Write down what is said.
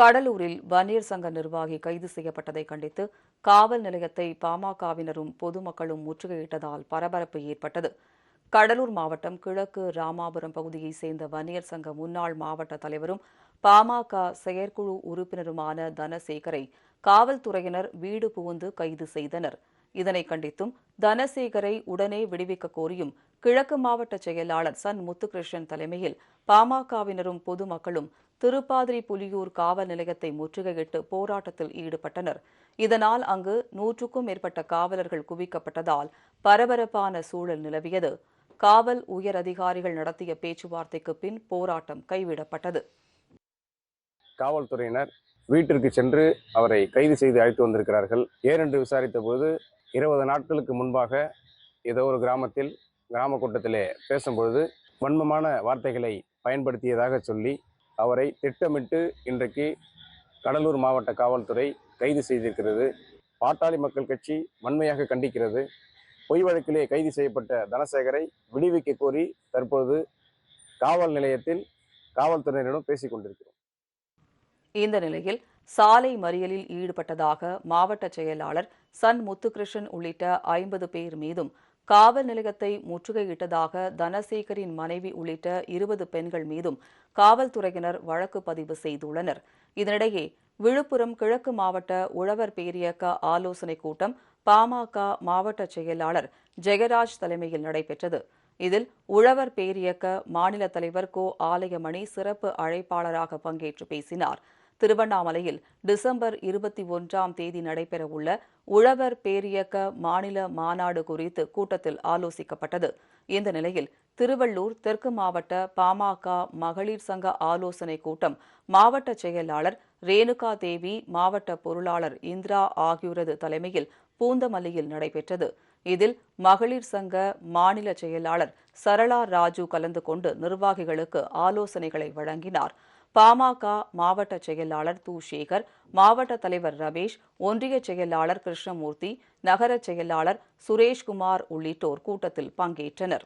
கடலூரில் வன்னியர் சங்க நிர்வாகி கைது செய்யப்பட்டதை கண்டித்து காவல் நிலையத்தை பாமகவினரும் பொதுமக்களும் முற்றுகையிட்டதால் பரபரப்பு ஏற்பட்டது. கடலூர் மாவட்டம் கிழக்கு ராமாபுரம் பகுதியைச் சேர்ந்த வன்னியர் சங்க முன்னாள் மாவட்ட தலைவரும் பாமக செயற்குழு உறுப்பினருமான தனசேகரை காவல்துறையினர் வீடு புகுந்து கைது செய்தனர். இதனை கண்டித்தும் தனசேகரை உடனே விடுவிக்க கோரியும் கிழக்கு மாவட்ட செயலாளர் சன் முத்துகிருஷ்ணன் தலைமையில் பாமகவினரும் பொதுமக்களும் திருப்பாதிரி புலியூர் காவல் நிலையத்தை முற்றுகையிட்டு போராட்டத்தில் ஈடுபட்டனர். இதனால் அங்கு நூற்றுக்கும் மேற்பட்ட காவலர்கள் குவிக்கப்பட்டதால் பரபரப்பான சூழல் நிலவியது. காவல் உயர் அதிகாரிகள் நடத்திய பேச்சுவார்த்தைக்கு பின் போராட்டம் கைவிடப்பட்டது. காவல்துறையினர் வீட்டிற்கு சென்று அவரை கைது செய்து அழைத்து வந்திருக்கிறார்கள். ஏனென்று விசாரித்த போது இருபது நாட்களுக்கு முன்பாக ஏதோ ஒரு கிராமத்தில் கிராம கூட்டத்திலே பேசும்பொழுது வன்மமான வார்த்தைகளை பயன்படுத்தியதாக சொல்லி அவரை திட்டமிட்டு இன்றைக்கு கடலூர் மாவட்ட காவல்துறை கைது செய்திருக்கிறது. பாட்டாளி மக்கள் கட்சி வன்மையாக கண்டிக்கிறது. பொய் வழக்கிலே கைது செய்யப்பட்ட தனசேகரை விடுவிக்க கோரி தற்போது காவல் நிலையத்தில் காவல்துறையினரிடம் பேசிக் கொண்டிருக்கிறோம் இந்த நிலையில் சாலை மறியலில் ஈடுபட்டதாக மாவட்ட செயலாளர் சன் முத்துகிருஷ்ணன் உள்ளிட்ட ஐம்பது பேர் மீதும் காவல் நிலையத்தை முற்றுகையிட்டதாக தனசேகரின் மனைவி உள்ளிட்ட இருபது பெண்கள் மீதும் காவல்துறையினர் வழக்கு பதிவு செய்துள்ளனர். இதனிடையே விழுப்புரம் கிழக்கு மாவட்ட உழவர் பேரியக்க ஆலோசனைக் கூட்டம் பாமக மாவட்ட செயலாளர் ஜெயராஜ் தலைமையில் நடைபெற்றது. இதில் உழவர் பேரியக்க மாநில தலைவர் கோ ஆலயமணி சிறப்பு அழைப்பாளராக பங்கேற்று பேசினார். திருவண்ணாமலையில் டிசம்பர் இருபத்தி ஒன்றாம் தேதி நடைபெறவுள்ள உழவர் பேரியக்க மாநில மாநாடு குறித்து கூட்டத்தில் ஆலோசிக்கப்பட்டது. இந்த நிலையில் திருவள்ளூர் தெற்கு மாவட்ட பாமக மகளிர் சங்க ஆலோசனை கூட்டம் மாவட்ட செயலாளர் ரேணுகா தேவி மாவட்ட பொருளாளர் இந்திரா ஆகியோரது தலைமையில் பூந்தமல்லியில் நடைபெற்றது. இதில் மகளிர் சங்க மாநில செயலாளர் சரளா ராஜு கலந்து கொண்டு நிர்வாகிகளுக்கு ஆலோசனைகளை வழங்கினார். பாமக மாவட்ட செயலாளர் து சேகர் மாவட்ட தலைவர் ரமேஷ் ஒன்றிய செயலாளர் கிருஷ்ணமூர்த்தி நகர செயலாளர் சுரேஷ்குமார் உள்ளிட்டோர் கூட்டத்தில் பங்கேற்றனர்.